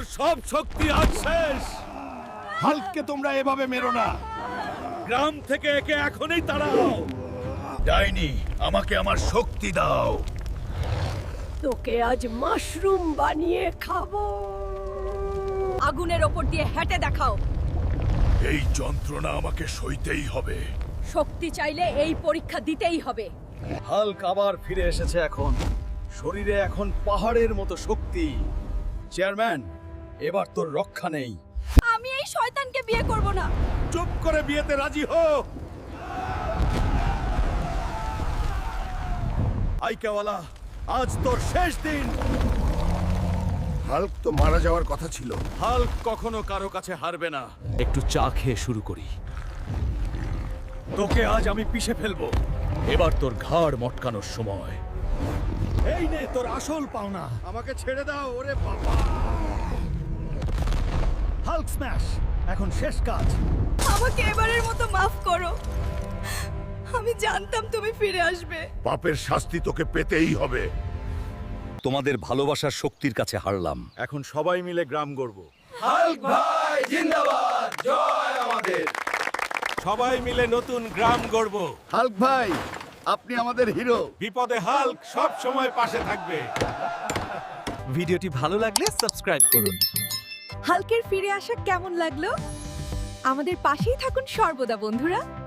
তোর সব শক্তি আজ শেষ। হাল্ককে তোমরা এভাবে মেরো না। গ্রাম থেকে একে এখনই তাড়াও। ডাইনি আমাকে আমার শক্তি দাও। তোকে আজ মাশরুম বানিয়ে খাব। আগুনের ওপর দিয়ে হেঁটে দেখাও। এই যন্ত্রণা আমাকে সইতেই হবে। শক্তি চাইলে এই পরীক্ষা দিতেই হবে। হাল্ক আবার ফিরে এসেছে এখন। শরীরে এখন পাহাড়ের মতো শক্তি। চেয়ারম্যান এবার তোর রক্ষা নেই। আমি এই শয়তানকে বিয়ে করব না। চুপ করে বিয়েতে রাজি হো আইকাওয়ালা আজ তোর শেষ দিন। হাল্ক তো মারা যাওয়ার কথা ছিল। হাল্ক কখনো কারও কাছে হারবে না। একটু চা খেয়ে শুরু করি। তোকে আজ আমি পিষে ফেলব। এবার তোর ঘাড় মটকানোর সময়। এই নে তোর আসল পাওনা। আমাকে ছেড়ে দাও ওরে বাবা। স্ম্যাশ। এখন শেষ কাজ। আমাকে এবারের মতো মাফ করো। আমি জানতাম তুমি ফিরে আসবে। পাপের শাস্তি তোকে পেতেই হবে। তোমাদের ভালোবাসার শক্তির কাছে হারলাম। এখন সবাই মিলে গ্রাম গড়ব। সবাই মিলে নতুন গ্রাম গড়ব। হাল্ক ভাই আপনি আমাদের হিরো। বিপদে হাল্ক সব সময় পাশে থাকবে। ভিডিওটি ভালো লাগলে সাবস্ক্রাইব করুন। হালকের ফিরে আসা কেমন লাগল? আমাদের পাশেই থাকুন সর্বদা বন্ধুরা।